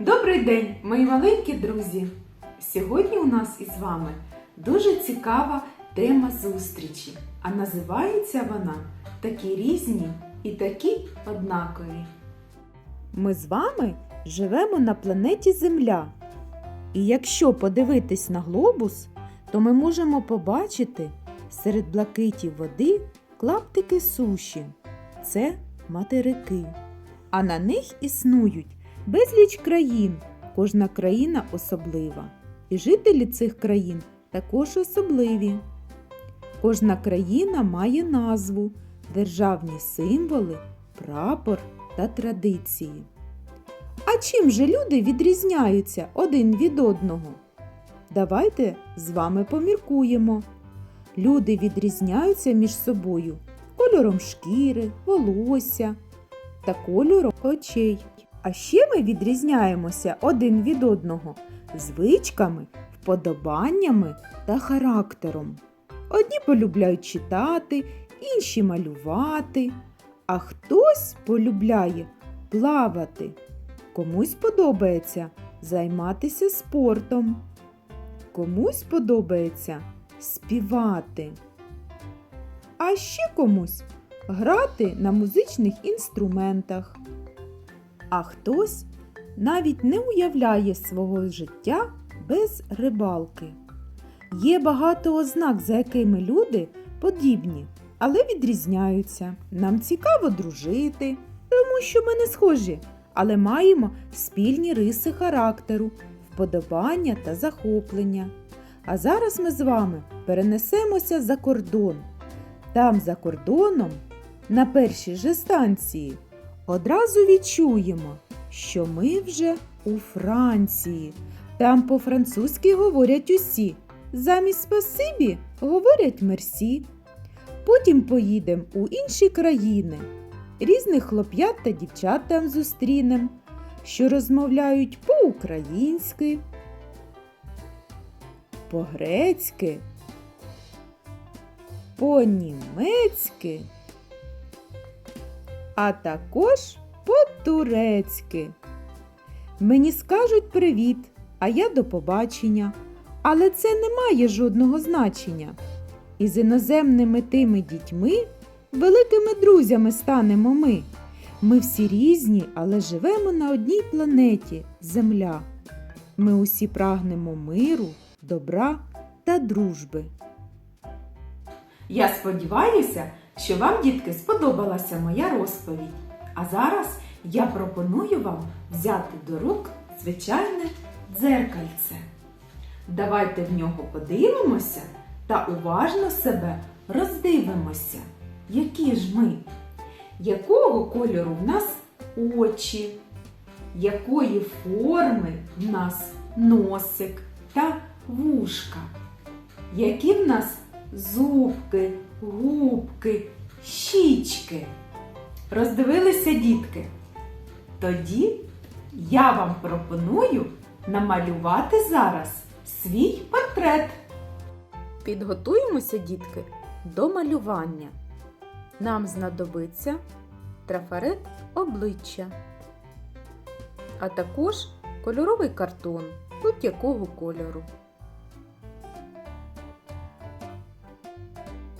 Добрий день, мої маленькі друзі! Сьогодні у нас із вами дуже цікава тема зустрічі, а називається вона Такі різні і такі однакові. Ми з вами живемо на планеті Земля. І якщо подивитись на глобус, то ми можемо побачити серед блакитів води клаптики суші. Це материки. А на них існують безліч країн. Кожна країна особлива. І жителі цих країн також особливі. Кожна країна має назву, державні символи, прапор та традиції. А чим же люди відрізняються один від одного? Давайте з вами поміркуємо. Люди відрізняються між собою кольором шкіри, волосся та кольором очей. А ще ми відрізняємося один від одного звичками, вподобаннями та характером. Одні полюбляють читати, інші малювати, а хтось полюбляє плавати. Комусь подобається займатися спортом, комусь подобається співати. А ще комусь грати на музичних інструментах. А хтось навіть не уявляє свого життя без рибалки. Є багато ознак, за якими люди подібні, але відрізняються. Нам цікаво дружити, тому що ми не схожі, але маємо спільні риси характеру, вподобання та захоплення. А зараз ми з вами перенесемося за кордон. Там, за кордоном, на першій же станції, одразу відчуємо, що ми вже у Франції. Там по-французьки говорять усі. Замість спасибі говорять мерсі. Потім поїдемо у інші країни. Різних хлоп'ят та дівчат там зустрінем, що розмовляють по-українськи, по-грецьки, по-німецьки, а також по-турецьки. Мені скажуть привіт, а я до побачення. Але це не має жодного значення. І з іноземними тими дітьми великими друзями станемо ми. Ми всі різні, але живемо на одній планеті Земля. Ми усі прагнемо миру, добра та дружби. Я сподіваюся, що вам, дітки, сподобалася моя розповідь. А зараз я пропоную вам взяти до рук звичайне дзеркальце. Давайте в нього подивимося та уважно себе роздивимося, які ж ми, якого кольору в нас очі, якої форми в нас носик та вушка, які в нас зубки, губки, щічки. Роздивилися дітки? Тоді я вам пропоную намалювати зараз свій портрет. Підготуємося, дітки, до малювання. Нам знадобиться трафарет обличчя, а також кольоровий картон будь-якого кольору.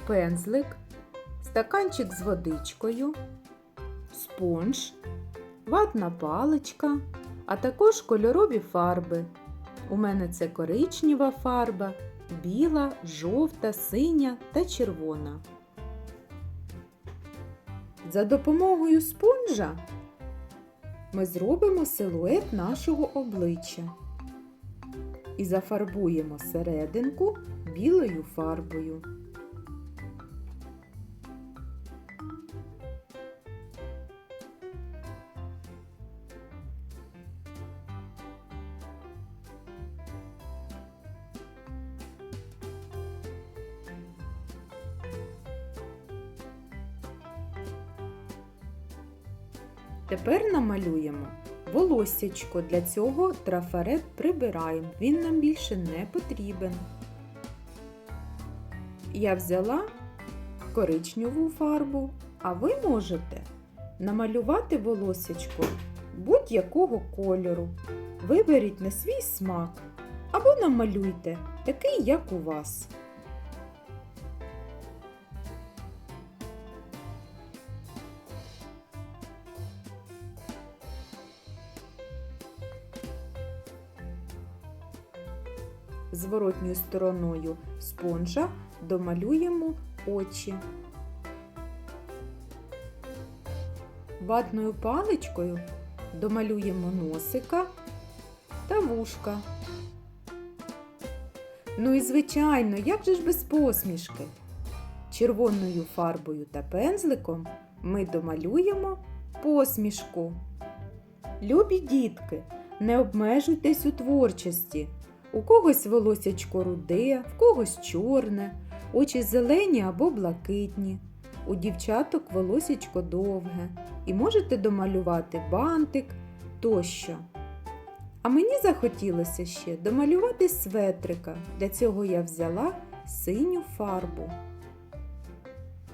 Пензлик, стаканчик з водичкою, спонж, ватна паличка, а також кольорові фарби. У мене це коричнева фарба, біла, жовта, синя та червона. За допомогою спонжа ми зробимо силует нашого обличчя і зафарбуємо серединку білою фарбою. Тепер намалюємо волоссячко. Для цього трафарет прибираємо. Він нам більше не потрібен. Я взяла коричневу фарбу, а ви можете намалювати волосечко будь-якого кольору. Виберіть на свій смак або намалюйте такий, як у вас. Зворотньою стороною спонжа домалюємо очі. Ватною паличкою домалюємо носика та вушка. Ну і звичайно, як же ж без посмішки? Червоною фарбою та пензликом ми домалюємо посмішку. Любі дітки, не обмежуйтесь у творчості. У когось волосячко руде, в когось чорне, очі зелені або блакитні. У дівчаток волосячко довге, і можете домалювати бантик тощо. А мені захотілося ще домалювати светрика. Для цього я взяла синю фарбу.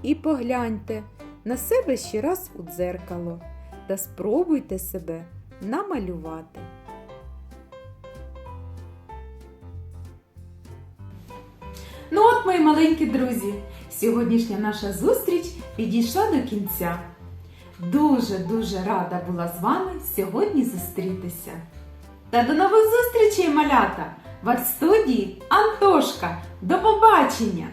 І погляньте на себе ще раз у дзеркало та спробуйте себе намалювати. От, мої маленькі друзі, сьогоднішня наша зустріч підійшла до кінця. Дуже-дуже рада була з вами сьогодні зустрітися. Та до нових зустрічей, малята! В арт-студії Антошка. До побачення!